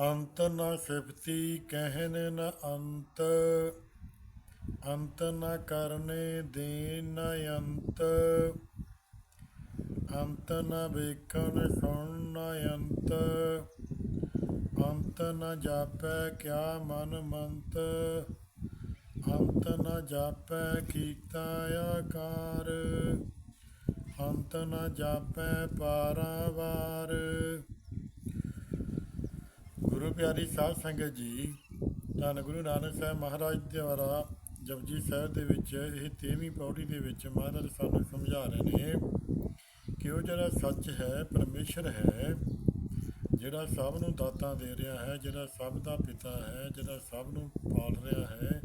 ਅੰਤ ਨਾ ਸਿਫਤੀ ਕਹਿਨ ਨ ਅੰਤ ਅੰਤ ਨ ਕਰਨੇ ਦੇਨ ਨ ਅੰਤ ਅੰਤ ਨ ਵੇਖਣ ਸੁਣ ਨ ਅੰਤ ਅੰਤ ਨ ਜਾਪੈ ਕਿਆ ਮਨ ਮੰਤ, ਅੰਤ ਨ ਜਾਪੈ ਕੀਤਾ ਆਕਾਰ, ਅੰਤ ਨ ਜਾਪੈ ਪਾਰਾਵਾਰ ਗੁਰੂ ਪਿਆਰੀ ਸਾਧ ਸੰਗਤ ਜੀ, ਧੰਨ ਗੁਰੂ ਨਾਨਕ ਸਾਹਿਬ ਮਹਾਰਾਜ ਦੁਆਰਾ ਜਪਜੀ ਸਾਹਿਬ ਦੇ ਵਿੱਚ ਇਹ 13ਵੀਂ ਪੌੜੀ ਦੇ ਵਿੱਚ ਮਹਾਰਾਜ ਸਾਨੂੰ ਸਮਝਾ ਰਹੇ ਨੇ ਕਿ ਉਹ ਜਿਹੜਾ ਸੱਚ ਹੈ, ਪਰਮੇਸ਼ਰ ਹੈ, ਜਿਹੜਾ ਸਭ ਨੂੰ ਦਾਤਾਂ ਦੇ ਰਿਹਾ ਹੈ, ਜਿਹੜਾ ਸਭ ਦਾ ਪਿਤਾ ਹੈ, ਜਿਹੜਾ ਸਭ ਨੂੰ ਪਾਲ ਰਿਹਾ ਹੈ,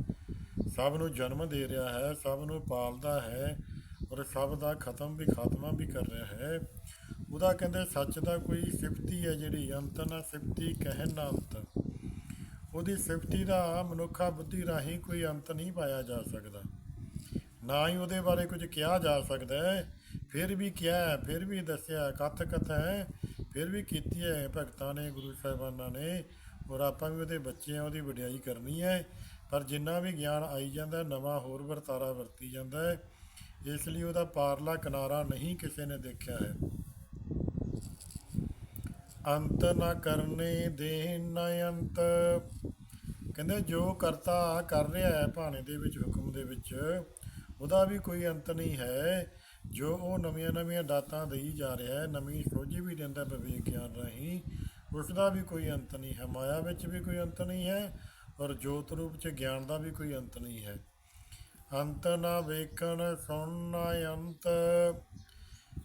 ਸਭ ਨੂੰ ਜਨਮ ਦੇ ਰਿਹਾ ਹੈ, ਸਭ ਨੂੰ ਪਾਲਦਾ ਹੈ ਔਰ ਸਭ ਦਾ ਖਤਮ ਵੀ ਖਾਤਮਾ ਵੀ ਕਰ ਰਿਹਾ ਹੈ ਉਹਦਾ ਕਹਿੰਦੇ ਸੱਚ ਦਾ ਕੋਈ ਸਿਫਤੀ ਹੈ ਜਿਹੜੀ, ਅੰਤ ਨਾ ਸਿਫਤੀ ਕਹਿਣ ਨਾ ਅੰਤ। ਉਹਦੀ ਸਿਫਤੀ ਦਾ ਮਨੁੱਖਾ ਬੁੱਧੀ ਰਾਹੀਂ ਕੋਈ ਅੰਤ ਨਹੀਂ ਪਾਇਆ ਜਾ ਸਕਦਾ। ਨਾ ਹੀ ਉਹਦੇ ਬਾਰੇ ਕੁਝ ਕਿਹਾ ਜਾ ਸਕਦਾ ਹੈ। ਫਿਰ ਵੀ ਕਿਹਾ ਫਿਰ ਵੀ ਦੱਸਿਆ, ਕਥ ਕਥ ਹੈ, ਫਿਰ ਵੀ ਕੀਤੀ ਹੈ। ਭਗਤਾਂ ਨੇ, ਗੁਰੂ ਸਾਹਿਬਾਨਾਂ ਨੇ, ਔਰ ਆਪਾਂ ਵੀ ਉਹਦੇ ਬੱਚੇ ਆ ਉਹਦੀ ਵਡਿਆਈ ਕਰਨੀ ਹੈ। ਪਰ ਜਿੰਨਾ ਵੀ ਗਿਆਨ ਆਈ ਜਾਂਦਾ, ਨਵਾਂ ਹੋਰ ਵਰਤਾਰਾ ਵਰਤੀ ਜਾਂਦਾ ਹੈ। ਇਸ ਲਈ ਉਹਦਾ ਪਾਰਲਾ ਕਿਨਾਰਾ ਨਹੀਂ ਕਿਸੇ ਨੇ ਦੇਖਿਆ ਹੈ। ਅੰਤ ਨਾ ਕਰਨੇ ਦੇ ਨਾ ਅੰਤ। ਕਹਿੰਦੇ ਜੋ ਕਰਤਾ ਕਰ ਰਿਹਾ ਹੈ ਭਾਣੇ ਦੇ ਵਿੱਚ, ਹੁਕਮ ਦੇ ਵਿੱਚ, ਉਹਦਾ ਵੀ ਕੋਈ ਅੰਤ ਨਹੀਂ ਹੈ। ਜੋ ਉਹ ਨਵੀਆਂ ਨਵੀਆਂ ਦਾਤਾਂ ਦੇਈ ਜਾ ਰਿਹਾ ਹੈ, ਨਵੀਂ ਸੋਝੀ ਵੀ ਦਿੰਦਾ ਵਿਵੇਕ ਗਿਆਨ ਰਾਹੀਂ ਉਸ ਦਾ ਵੀ ਕੋਈ ਅੰਤ ਨਹੀਂ ਹੈ। ਮਾਇਆ ਵਿੱਚ ਵੀ ਕੋਈ ਅੰਤ ਨਹੀਂ ਹੈ ਔਰ ਜੋਤ ਰੂਪ ਚ ਗਿਆਨ ਦਾ ਵੀ ਕੋਈ ਅੰਤ ਨਹੀਂ ਹੈ। ਅੰਤ ਨਾ ਵੇਖਣ ਸੁਣ ਨਾ ਅੰਤ।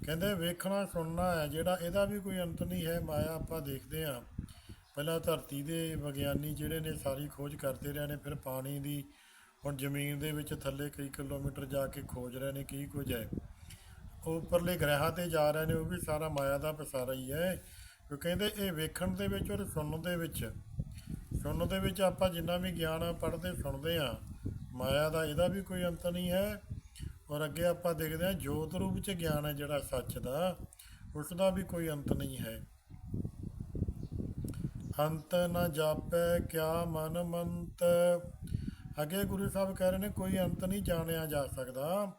ਕਹਿੰਦੇ ਵੇਖਣਾ ਸੁਣਨਾ ਹੈ, ਜਿਹੜਾ ਇਹਦਾ ਵੀ ਕੋਈ ਅੰਤ ਨਹੀਂ ਹੈ, ਮਾਇਆ ਆਪਾਂ ਦੇਖਦੇ ਹਾਂ। ਪਹਿਲਾਂ ਧਰਤੀ ਦੇ ਵਿਗਿਆਨੀ ਜਿਹੜੇ ਨੇ ਸਾਰੀ ਖੋਜ ਕਰਦੇ ਰਹੇ ਨੇ, ਫਿਰ ਪਾਣੀ ਦੀ ਹੁਣ ਜ਼ਮੀਨ ਦੇ ਵਿੱਚ ਥੱਲੇ ਕਈ ਕਿਲੋਮੀਟਰ ਜਾ ਕੇ ਖੋਜ ਰਹੇ ਨੇ, ਕੀ ਕੁਝ ਹੈ। ਉਹ ਉੱਪਰਲੇ ਗ੍ਰਹਿਾਂ ਤੇ ਜਾ ਰਹੇ ਨੇ, ਉਹ ਵੀ ਸਾਰਾ ਮਾਇਆ ਦਾ ਪਸਾਰਾ ਹੀ ਹੈ। ਉਹ ਕਹਿੰਦੇ ਇਹ ਵੇਖਣ ਦੇ ਵਿੱਚ ਔਰ ਸੁਣਨ ਦੇ ਵਿੱਚ। ਸੁਣਨ ਦੇ ਵਿੱਚ ਆਪਾਂ ਜਿੰਨਾ ਵੀ ਗਿਆਨ ਪੜ੍ਹਦੇ, ਸੁਣਦੇ ਆ ਮਾਇਆ ਦਾ ਇਹਦਾ ਵੀ ਕੋਈ ਅੰਤ ਨਹੀਂ ਹੈ। ਔਰ ਅੱਗੇ ਆਪਾਂ ਦੇਖਦੇ ਹਾਂ ਜੋਤ ਰੂਪ ਚ ਗਿਆਨ ਹੈ ਜਿਹੜਾ ਸੱਚ ਦਾ ਉਸ ਦਾ ਵੀ ਕੋਈ ਅੰਤ ਨਹੀਂ ਹੈ। ਅੰਤ ਨਾ ਜਾਪੈ, ਕਿਆ ਮਨ ਮੰਤ। ਅੱਗੇ ਗੁਰੂ ਸਾਹਿਬ ਕਹਿ ਰਹੇ ਨੇ, ਕੋਈ ਅੰਤ ਨਹੀਂ ਜਾਣਿਆ ਜਾ ਸਕਦਾ।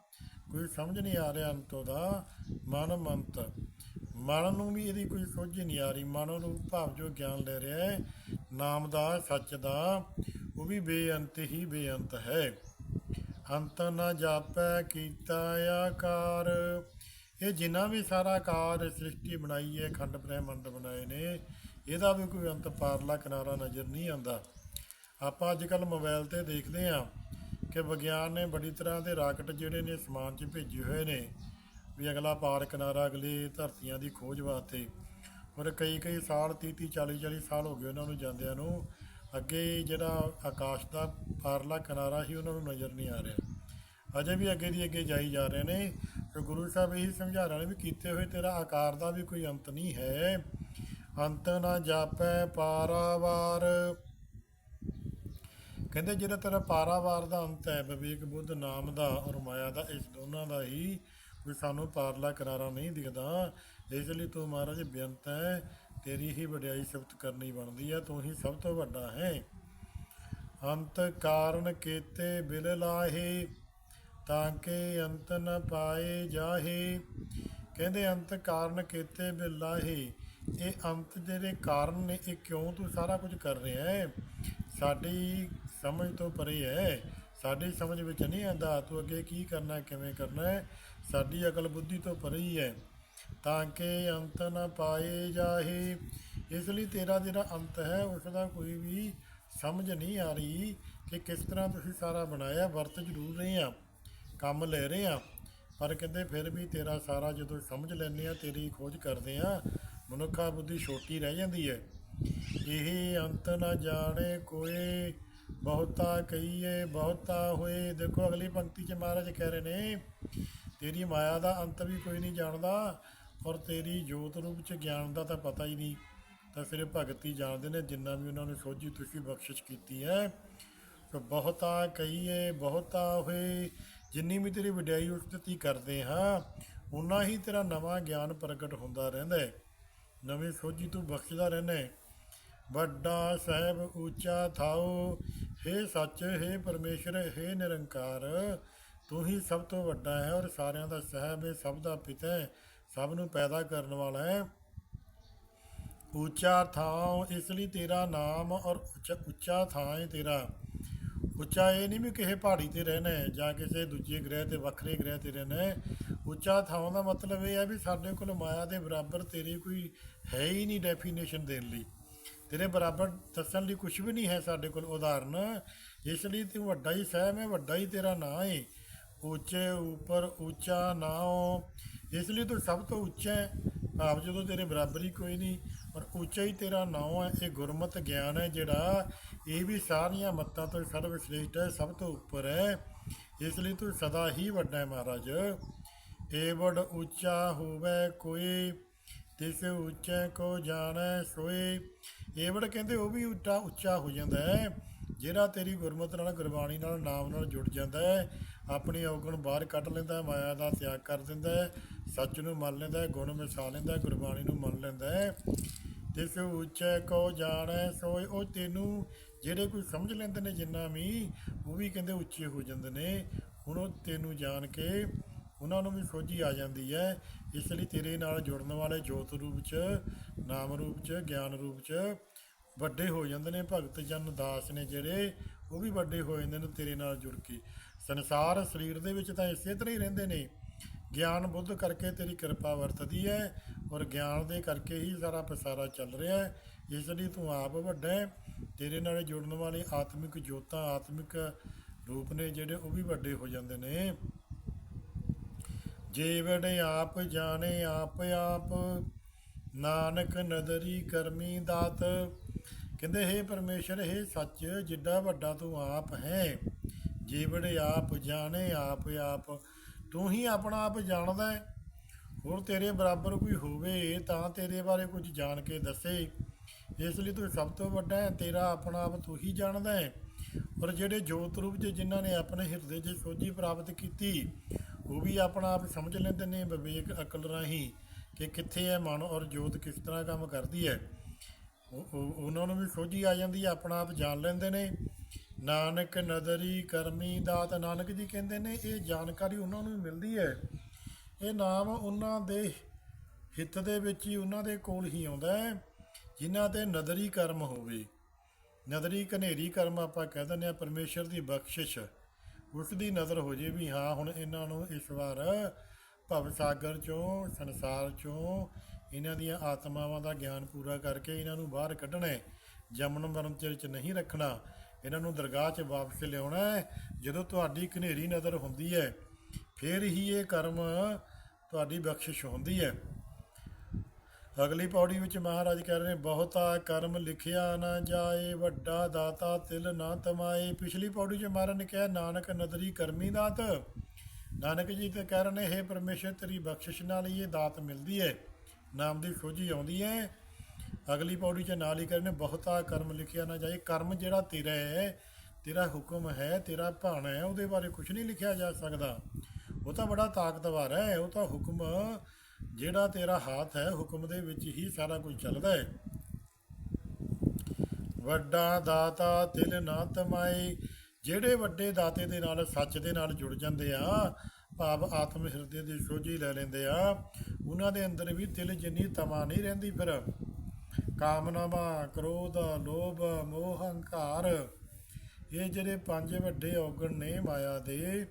ਕੋਈ ਸਮਝ ਨਹੀਂ ਆ ਰਿਹਾ ਅੰਤੋਂ ਦਾ, ਮਨ ਮੰਤ। ਮਨ ਨੂੰ ਵੀ ਇਹਦੀ ਕੋਈ ਸੋਝ ਨਹੀਂ ਆ ਰਹੀ। ਮਨ ਰੂਪ ਭਾਵ ਜੋ ਗਿਆਨ ਲੈ ਰਿਹਾ ਹੈ, ਨਾਮ ਦਾ, ਸੱਚ ਦਾ, ਉਹ ਵੀ ਬੇਅੰਤ ਹੀ ਬੇਅੰਤ ਹੈ। ਅੰਤ ਨ ਜਾਪੈ ਕੀਤਾ ਆਕਾਰ। ਇਹ ਜਿੰਨਾ ਵੀ ਸਾਰਾ ਕਾਰ ਸ੍ਰਿਸ਼ਟੀ ਬਣਾਈ ਹੈ, ਖੰਡ ਬ੍ਰਹਿਮੰਡ ਬਣਾਏ ਨੇ, ਇਹਦਾ ਵੀ ਕੋਈ ਅੰਤ ਪਾਰਲਾ ਕਿਨਾਰਾ ਨਜ਼ਰ ਨਹੀਂ ਆਉਂਦਾ। ਆਪਾਂ ਅੱਜ ਕੱਲ ਮੋਬਾਈਲ ਤੇ ਦੇਖਦੇ ਹਾਂ ਕਿ ਵਿਗਿਆਨ ਨੇ ਬੜੀ ਤਰ੍ਹਾਂ ਦੇ ਰਾਕਟ ਜਿਹੜੇ ਨੇ ਸਮਾਨ 'ਚ ਭੇਜੇ ਹੋਏ ਨੇ, ਵੀ ਅਗਲਾ ਪਾਰ ਕਿਨਾਰਾ ਅਗਲੇ ਧਰਤੀਆਂ ਦੀ ਖੋਜ ਵਾਸਤੇ। ਔਰ ਕਈ ਕਈ ਸਾਲ 30 30 40 40 ਸਾਲ ਹੋ ਗਏ ਉਹਨਾਂ ਨੂੰ ਜਾਂਦਿਆਂ ਨੂੰ ਅੱਗੇ ਜਿਹੜਾ ਆਕਾਸ਼ ਦਾ ਪਾਰਲਾ ਕਿਨਾਰਾ ਹੀ ਉਹਨਾਂ ਨੂੰ ਨਜ਼ਰ ਨਹੀਂ ਆ ਰਿਹਾ। ਅਜੇ ਵੀ ਅੱਗੇ ਦੀ ਅੱਗੇ ਜਾਈ ਜਾ ਰਹੇ ਨੇ। ਤੇ ਗੁਰੂ ਸਾਹਿਬ ਇਹੀ ਸਮਝਾ ਰਹੇ ਨੇ ਵੀ ਕੀਤੇ ਹੋਏ ਤੇਰਾ ਆਕਾਰ ਦਾ ਵੀ ਕੋਈ ਅੰਤ ਨਹੀਂ ਹੈ। ਅੰਤ ਨਾ ਜਾਪੈ ਪਾਰਾਵਾਰ। ਕਹਿੰਦੇ ਜਿਹੜਾ ਤੇਰਾ ਪਾਰਾਵਾਰ ਦਾ ਅੰਤ ਹੈ, ਵਿਵੇਕ ਬੁੱਧ ਨਾਮ ਦਾ ਔਰ ਮਾਇਆ ਦਾ, ਇਸ ਦੋਨਾਂ ਦਾ ਹੀ ਕੋਈ ਸਾਨੂੰ ਪਾਰਲਾ ਕਿਨਾਰਾ ਨਹੀਂ ਦਿਖਦਾ। ਇਸ ਲਈ ਤੂੰ ਮਹਾਰਾਜ ਬੇਅੰਤ ਹੈ। ਤੇਰੀ ਹੀ ਵਡਿਆਈ ਸਿਫਤ ਕਰਨੀ ਬਣਦੀ ਹੈ ਤੂੰ ਹੀ ਸਭ ਤੋਂ ਵੱਡਾ ਹੈ। ਅੰਤ ਕਾਰਨ ਕੀਤੇ ਬਿਲ ਲਾਹੇ, ਤਾਂ ਕਿ ਅੰਤ ਨ ਪਾਏ ਜਾਹੇ। ਕਹਿੰਦੇ ਅੰਤ ਕਾਰਨ ਕੀਤੇ ਬਿਲ ਲਾਹੇ, ਇਹ ਅੰਤ ਜਿਹੜੇ ਕਾਰਨ ਨੇ, ਇਹ ਕਿਉਂ ਤੂੰ ਸਾਰਾ ਕੁਝ ਕਰ ਰਿਹਾ ਹੈ? ਸਾਡੀ ਸਮਝ ਤੋਂ ਪਰੇ ਹੈ। ਸਾਡੀ ਸਮਝ ਵਿੱਚ ਨਹੀਂ ਆਉਂਦਾ, ਤੂੰ ਅੱਗੇ ਕੀ ਕਰਨਾ, ਕਿਵੇਂ ਕਰਨਾ ਹੈ? ਸਾਡੀ ਅਕਲ ਬੁੱਧੀ ਤੋਂ ਪਰੇ ਹੀ ਹੈ। ਤਾਂ ਕਿ ਅੰਤ ਨਾ ਪਾਏ ਜਾਹੇ। ਇਸ ਲਈ ਤੇਰਾ ਜਿਹੜਾ ਅੰਤ ਹੈ ਉਸ ਦਾ ਕੋਈ ਵੀ ਸਮਝ ਨਹੀਂ ਆ ਰਹੀ ਕਿ ਕਿਸ ਤਰ੍ਹਾਂ ਤੁਸੀਂ ਸਾਰਾ ਬਣਾਇਆ, ਵਰਤ ਜ਼ਰੂਰ ਰਹੇ ਆ, ਕੰਮ ਲੈ ਰਹੇ ਆ। ਪਰ ਕਹਿੰਦੇ ਫਿਰ ਵੀ ਤੇਰਾ ਸਾਰਾ ਜਦੋਂ ਸਮਝ ਲੈਂਦੇ ਆ, ਤੇਰੀ ਖੋਜ ਕਰਦੇ ਆ ਮਨੁੱਖਾ ਬੁੱਧੀ ਛੋਟੀ ਰਹਿ ਜਾਂਦੀ ਹੈ। ਇਹ ਅੰਤ ਨਾ ਜਾਣੇ ਕੋਈ ਬਹੁਤਾ ਕਹੀਏ, ਬਹੁਤਾ ਹੋਏ। ਦੇਖੋ, ਅਗਲੀ ਪੰਕਤੀ 'ਚ ਮਹਾਰਾਜ ਕਹਿ ਰਹੇ ਨੇ, ਤੇਰੀ ਮਾਇਆ ਦਾ ਅੰਤ ਵੀ ਕੋਈ ਨਹੀਂ ਜਾਣਦਾ ਔਰ ਤੇਰੀ ਜੋਤ ਰੂਪ 'ਚ ਗਿਆਨ ਦਾ ਤਾਂ ਪਤਾ ਹੀ ਨਹੀਂ। ਤਾਂ ਫਿਰ ਭਗਤੀ ਜਾਣਦੇ ਨੇ, ਜਿੰਨਾ ਵੀ ਉਹਨਾਂ ਨੂੰ ਸੋਝੀ ਤੁਸੀਂ ਬਖਸ਼ਿਸ਼ ਕੀਤੀ ਹੈ। ਤਾਂ ਬਹੁਤਾ ਕਹੀਏ, ਬਹੁਤਾ ਹੋਏ, ਜਿੰਨੀ ਵੀ ਤੇਰੀ ਵਡਿਆਈ ਉਸਤਤੀ ਕਰਦੇ ਹਾਂ ਉਨਾ ਹੀ ਤੇਰਾ ਨਵਾਂ ਗਿਆਨ ਪ੍ਰਗਟ ਹੁੰਦਾ ਰਹਿੰਦਾ ਹੈ। ਨਵੀਂ ਸੋਝੀ ਤੂੰ ਬਖਸ਼ਦਾ ਰਹਿੰਦਾ ਹੈ। ਵੱਡਾ ਸਹਿਬ ਉੱਚਾ ਥਾਓ हे ਸੱਚ हे ਪਰਮੇਸ਼ਰ हे ਨਿਰੰਕਾਰ ਤੂੰ ਹੀ ਸਭ ਤੋਂ ਵੱਡਾ ਹੈ ਔਰ ਸਾਰਿਆਂ ਦਾ ਸਹਿਬ ਹੈ ਸਭ ਦਾ ਪਿਤਾ ਹੈ ਸਭ ਨੂੰ ਪੈਦਾ ਕਰਨ ਵਾਲਾ ਹੈ ਉੱਚਾ ਥਾਂ ਇਸ ਲਈ ਤੇਰਾ ਨਾਮ ਔਰ ਉੱਚਾ ਉੱਚਾ ਥਾਂ ਹੈ ਤੇਰਾ ਉੱਚਾ ਇਹ ਨਹੀਂ ਵੀ ਕਿਸੇ ਪਹਾੜੀ ਤੇ ਰਹਿਣਾ ਹੈ ਜਾਂ ਕਿਸੇ ਦੂਜੇ ਗ੍ਰਹਿ ਤੇ ਵੱਖਰੇ ਗ੍ਰਹਿ ਤੇ ਰਹਿਣਾ ਹੈ ਉੱਚਾ ਥਾਂ ਦਾ ਮਤਲਬ ਇਹ ਹੈ ਵੀ ਸਾਡੇ ਕੋਲ ਮਾਇਆ ਦੇ ਬਰਾਬਰ ਤੇਰੀ ਕੋਈ ਹੈ ਹੀ ਨਹੀਂ ਡੈਫੀਨੇਸ਼ਨ ਦੇਣ ਲਈ ਤੇਰੇ ਬਰਾਬਰ ਦੱਸਣ ਲਈ ਕੁਝ ਵੀ ਨਹੀਂ ਹੈ ਸਾਡੇ ਕੋਲ ਉਦਾਹਰਨ। ਇਸ ਲਈ ਤੂੰ ਵੱਡਾ ਹੀ ਸਹਿਮ ਹੈ, ਵੱਡਾ ਹੀ ਤੇਰਾ ਨਾਂ ਹੈ ਉੱਚੇ ਉੱਪਰ ਉੱਚਾ ਨਾਉ। ਇਸ ਲਈ ਤੂੰ ਸਭ ਤੋਂ ਉੱਚਾ ਹੈ। ਭਾਵ ਜਦੋਂ ਤੇਰੇ ਬਰਾਬਰ ਹੀ ਕੋਈ ਨਹੀਂ ਔਰ ਉੱਚਾ ਹੀ ਤੇਰਾ ਨਾਉ ਹੈ, ਇਹ ਗੁਰਮਤ ਗਿਆਨ ਹੈ ਜਿਹੜਾ ਇਹ ਵੀ ਸਾਰੀਆਂ ਮੱਤਾਂ ਤੋਂ ਸਰਵ ਸ੍ਰੇਸ਼ਟ ਹੈ, ਸਭ ਤੋਂ ਉੱਪਰ ਹੈ। ਇਸ ਲਈ ਤੂੰ ਸਦਾ ਹੀ ਵੱਡਾ ਹੈ ਮਹਾਰਾਜ। ਏ ਵੱਡ ਉੱਚਾ ਹੋਵੇ ਕੋਈ ਤਿਸ ਉੱਚੇ ਕੋ ਜਾਣੈ ਸੋਏ। ਏਵੜ ਕਹਿੰਦੇ, ਉਹ ਵੀ ਉੱਚਾ ਉੱਚਾ ਹੋ ਜਾਂਦਾ ਹੈ, ਜਿਹੜਾ ਤੇਰੀ ਗੁਰਮਤਿ ਨਾਲ, ਗੁਰਬਾਣੀ ਨਾਲ, ਨਾਮ ਨਾਲ ਜੁੜ ਜਾਂਦਾ ਹੈ, ਆਪਣੀ ਔਗਣ ਬਾਹਰ ਕੱਢ ਲੈਂਦਾ ਮਾਇਆ ਦਾ ਤਿਆਗ ਕਰ ਦਿੰਦਾ ਹੈ, ਸੱਚ ਨੂੰ ਮੰਨ ਲੈਂਦਾ ਹੈ, ਗੁਣ ਮਿਸਾ ਲੈਂਦਾ ਹੈ, ਗੁਰਬਾਣੀ ਨੂੰ ਮੰਨ ਲੈਂਦਾ ਹੈ। ਤਿਸ ਉੱਚੇ ਕੋ ਜਾਣੈ ਸੋਏ। ਉਹ ਤੈਨੂੰ ਜਿਹੜੇ ਕੋਈ ਸਮਝ ਲੈਂਦੇ ਨੇ ਜਿੰਨਾ ਵੀ, ਉਹ ਵੀ ਕਹਿੰਦੇ ਉੱਚੇ ਹੋ ਜਾਂਦੇ ਨੇ। ਹੁਣ ਉਹ ਤੈਨੂੰ ਜਾਣ ਕੇ ਉਹਨਾਂ ਨੂੰ ਵੀ ਸੋਝੀ ਆ ਜਾਂਦੀ ਹੈ ਇਸ ਲਈ ਤੇਰੇ ਨਾਲ ਜੁੜਨ ਵਾਲੇ ਜੋਤ ਰੂਪ ਚ, ਨਾਮ ਰੂਪ ਚ, ਗਿਆਨ ਰੂਪ ਚ ਵੱਡੇ ਹੋ ਜਾਂਦੇ ਨੇ। ਭਗਤ ਜਨ ਦਾਸ ਨੇ ਜਿਹੜੇ, ਉਹ ਵੀ ਵੱਡੇ ਹੋ ਜਾਂਦੇ ਨੇ ਤੇਰੇ ਨਾਲ ਜੁੜ ਕੇ। ਸੰਸਾਰ ਸਰੀਰ ਦੇ ਵਿੱਚ ਤਾਂ ਇਸੇ ਤਰ੍ਹਾਂ ਹੀ ਰਹਿੰਦੇ ਨੇ। ਗਿਆਨ ਬੁੱਧ ਕਰਕੇ ਤੇਰੀ ਕਿਰਪਾ ਵਰਤਦੀ ਹੈ ਔਰ ਗਿਆਨ ਦੇ ਕਰਕੇ ਹੀ ਸਾਰਾ ਪਸਾਰਾ ਚੱਲ ਰਿਹਾ ਹੈ ਇਸ ਲਈ ਤੂੰ ਆਪ ਵੱਡਾ ਹੈ ਤੇਰੇ ਨਾਲ ਜੁੜਨ ਵਾਲੇ ਆਤਮਿਕ ਜੋਤਾਂ, ਆਤਮਿਕ ਰੂਪ ਨੇ ਜਿਹੜੇ, ਉਹ ਵੀ ਵੱਡੇ ਹੋ ਜਾਂਦੇ ਨੇ। ਜੀਵੜ ਆਪ ਜਾਣੇ ਆਪ ਆਪ, ਨਾਨਕ ਨਦਰੀ ਕਰਮੀ ਦਾਤ। ਕਹਿੰਦੇ, ਹੈ ਪਰਮੇਸ਼ਰ, ਹੈ ਸੱਚ, ਜਿੱਡਾ ਵੱਡਾ ਤੂੰ ਆਪ ਹੈ। ਜੀਵੜ ਆਪ ਜਾਣੇ ਆਪ ਆਪ, ਤੂੰ ਹੀ ਆਪਣਾ ਆਪ ਜਾਣਦਾ ਹੈ। ਹੋਰ ਤੇਰੇ ਬਰਾਬਰ ਕੋਈ ਹੋਵੇ, ਤਾਂ ਤੇਰੇ ਬਾਰੇ ਕੁਝ ਜਾਣ ਕੇ ਦੱਸੇ। ਇਸ ਲਈ ਤੂੰ ਸਭ ਤੋਂ ਵੱਡਾ ਹੈ, ਤੇਰਾ ਆਪਣਾ ਆਪ ਤੂੰ ਹੀ ਜਾਣਦਾ ਹੈ। ਔਰ ਜਿਹੜੇ ਜੋਤ ਰੂਪ 'ਚ ਜਿਨ੍ਹਾਂ ਨੇ ਆਪਣੇ ਹਿਰਦੇ 'ਚ ਸੋਝੀ ਪ੍ਰਾਪਤ ਕੀਤੀ ਉਹ ਵੀ ਆਪਣਾ ਆਪ ਸਮਝ ਲੈਂਦੇ ਨੇ ਵਿਵੇਕ ਅਕਲ ਰਾਹੀਂ ਕਿ ਕਿੱਥੇ ਹੈ ਮਨ ਔਰ ਜੋਤ ਕਿਸ ਤਰ੍ਹਾਂ ਕੰਮ ਕਰਦੀ ਹੈ। ਉਹਨਾਂ ਨੂੰ ਵੀ ਸੋਝੀ ਆ ਜਾਂਦੀ ਹੈ, ਆਪਣਾ ਆਪ ਜਾਣ ਲੈਂਦੇ ਨੇ। ਨਾਨਕ ਨਦਰੀ ਕਰਮੀ ਦਾਤ ਨਾਨਕ ਜੀ ਕਹਿੰਦੇ ਨੇ, ਇਹ ਜਾਣਕਾਰੀ ਉਹਨਾਂ ਨੂੰ ਵੀ ਮਿਲਦੀ ਹੈ। ਇਹ ਨਾਮ ਉਹਨਾਂ ਦੇ ਹਿੱਤ ਦੇ ਵਿੱਚ ਹੀ ਉਹਨਾਂ ਦੇ ਕੋਲ ਹੀ ਆਉਂਦਾ ਹੈ, ਜਿਨ੍ਹਾਂ ਤੇ ਨਦਰੀ ਕਰਮ ਹੋਵੇ। ਨਦਰੀ ਕਨੇਰੀ ਕਰਮ ਆਪਾਂ ਕਹਿ ਦਿੰਦੇ ਆ ਪਰਮੇਸ਼ਰ ਦੀ ਬਖਸ਼ਿਸ਼। ਉਸ ਦੀ ਨਜ਼ਰ ਹੋ ਜੇ ਵੀ ਹਾਂ, ਹੁਣ ਇਹਨਾਂ ਨੂੰ ਇਸ ਵਾਰ ਭਵ ਸਾਗਰ ਚੋਂ, ਸੰਸਾਰ ਚੋਂ ਇਹਨਾਂ ਦੀਆਂ ਆਤਮਾਵਾਂ ਦਾ ਗਿਆਨ ਪੂਰਾ ਕਰਕੇ ਇਹਨਾਂ ਨੂੰ ਬਾਹਰ ਕੱਢਣਾ ਹੈ ਜਮਨ ਮਰਨ ਚ ਨਹੀਂ ਰੱਖਣਾ। ਇਹਨਾਂ ਨੂੰ ਦਰਗਾਹ 'ਚ ਵਾਪਸ ਲਿਆਉਣਾ ਹੈ। ਜਦੋਂ ਤੁਹਾਡੀ ਘਨੇਰੀ ਨਜ਼ਰ ਹੁੰਦੀ ਹੈ, ਫਿਰ ਹੀ ਇਹ ਕਰਮ ਤੁਹਾਡੀ ਬਖਸ਼ਿਸ਼ ਹੁੰਦੀ ਹੈ। ਅਗਲੀ ਪੌੜੀ ਵਿੱਚ ਮਹਾਰਾਜ ਕਹਿ ਰਹੇ ਨੇ, ਬਹੁਤਾ ਕਰਮ ਲਿਖਿਆ ਨਾ ਜਾਏ, ਵੱਡਾ ਦਾਤਾ ਤਿਲ ਨਾ ਤਮਾਏ। ਪਿਛਲੀ ਪੌੜੀ 'ਚ ਮਹਾਰਾਜ ਨੇ ਕਿਹਾ, ਨਾਨਕ ਨਦਰੀ ਕਰਮੀ ਦਾਤ। ਨਾਨਕ ਜੀ ਤੇ ਕਹਿ ਰਹੇ ਨੇ हे ਪਰਮੇਸ਼ਰ, ਤੇਰੀ ਬਖਸ਼ਿਸ਼ ਨਾਲ ਹੀ ਇਹ ਦਾਤ ਮਿਲਦੀ ਹੈ ਨਾਮ ਦੀ ਖੋਜੀ ਆਉਂਦੀ ਹੈ ਅਗਲੀ ਪੌੜੀ 'ਚ ਨਾਲ ਹੀ ਕਹਿੰਦੇ ਬਹੁਤਾ ਕਰਮ ਲਿਖਿਆ ਨਾ ਜਾਏ। ਕਰਮ ਜਿਹੜਾ ਤੇਰਾ ਹੈ ਤੇਰਾ ਹੁਕਮ ਹੈ, ਤੇਰਾ ਭਾਣ ਹੈ, ਉਹਦੇ ਬਾਰੇ ਕੁਝ ਨਹੀਂ ਲਿਖਿਆ ਜਾ ਸਕਦਾ। ਉਹ ਤਾਂ ਬੜਾ ਤਾਕਤਵਰ ਹੈ, ਉਹ ਤਾਂ ਹੁਕਮ ਜਿਹੜਾ ਤੇਰਾ ਹੱਥ ਹੈ, ਹੁਕਮ ਦੇ ਵਿੱਚ ਹੀ ਸਾਰਾ ਕੁਝ ਚੱਲਦਾ ਹੈ। ਵੱਡਾ ਦਾਤਾ ਤਿਲ ਨਾ ਤਮਾਏ, ਜਿਹੜੇ ਵੱਡੇ ਦਾਤੇ ਦੇ ਨਾਲ, ਸੱਚ ਦੇ ਨਾਲ ਜੁੜ ਜਾਂਦੇ ਆ, ਭਾਵ ਆਤਮ ਹਿਰਦੇ ਦੀ ਸੋਝੀ ਲੈ ਲੈਂਦੇ ਆ, ਉਹਨਾਂ ਦੇ ਅੰਦਰ ਵੀ ਤਿਲ ਜਿੰਨੀ ਤਮਾ ਨਹੀਂ ਰਹਿੰਦੀ ਫਿਰ। ਕਾਮਨਾਵਾਂ, ਕ੍ਰੋਧ, ਲੋਭ, ਮੋਹ, ਹੰਕਾਰ, ਇਹ ਜਿਹੜੇ ਪੰਜ ਵੱਡੇ ਔਗਣ ਨੇ ਮਾਇਆ ਦੇ,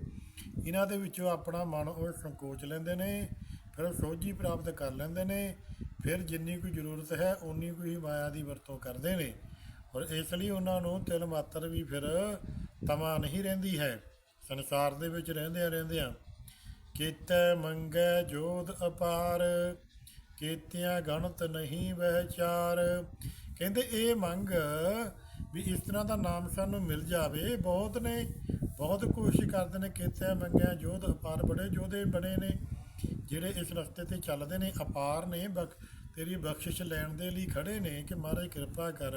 ਇਹਨਾਂ ਦੇ ਵਿੱਚੋਂ ਆਪਣਾ ਮਨ ਉਹ ਸੰਕੋਚ ਲੈਂਦੇ ਨੇ। ਫਿਰ ਉਹ ਸੋਝੀ ਪ੍ਰਾਪਤ ਕਰ ਲੈਂਦੇ ਨੇ। ਫਿਰ ਜਿੰਨੀ ਕੋਈ ਜ਼ਰੂਰਤ ਹੈ ਉਨੀ ਕੋਈ ਹੀ ਮਾਇਆ ਦੀ ਵਰਤੋਂ ਕਰਦੇ ਨੇ। ਔਰ ਇਸ ਲਈ ਉਹਨਾਂ ਨੂੰ ਤਿਲ ਮਾਤਰ ਵੀ ਫਿਰ ਤਮਾ ਨਹੀਂ ਰਹਿੰਦੀ ਹੈ। ਸੰਸਾਰ ਦੇ ਵਿੱਚ ਰਹਿੰਦਿਆਂ ਰਹਿੰਦਿਆਂ ਕੀਤੇ ਮੰਗੈ ਜੋਧ ਅਪਾਰ, ਕੀਤਿਆਂ ਗਣਤ ਨਹੀਂ ਵਿਚਾਰ ਕਹਿੰਦੇ ਇਹ ਮੰਗ ਵੀ ਇਸ ਤਰ੍ਹਾਂ ਦਾ ਨਾਮ ਸਾਨੂੰ ਮਿਲ ਜਾਵੇ। ਬਹੁਤ ਨੇ, ਬਹੁਤ ਕੋਸ਼ਿਸ਼ ਕਰਦੇ ਨੇ ਕੀਤੇ ਮੰਗਿਆ ਜੋਧ ਅਪਾਰ ਬੜੇ ਜੋਧੇ ਬਣੇ ਨੇ। ਜਿਹੜੇ ਇਸ ਰਸਤੇ ਤੇ ਚੱਲਦੇ ਨੇ, ਅਪਾਰ ਨੇ, ਬਖ, ਤੇਰੀ ਬਖਸ਼ਿਸ਼ ਲੈਣ ਦੇ ਲਈ ਖੜੇ ਨੇ ਕਿ ਮਹਾਰਾਜ ਕਿਰਪਾ ਕਰ।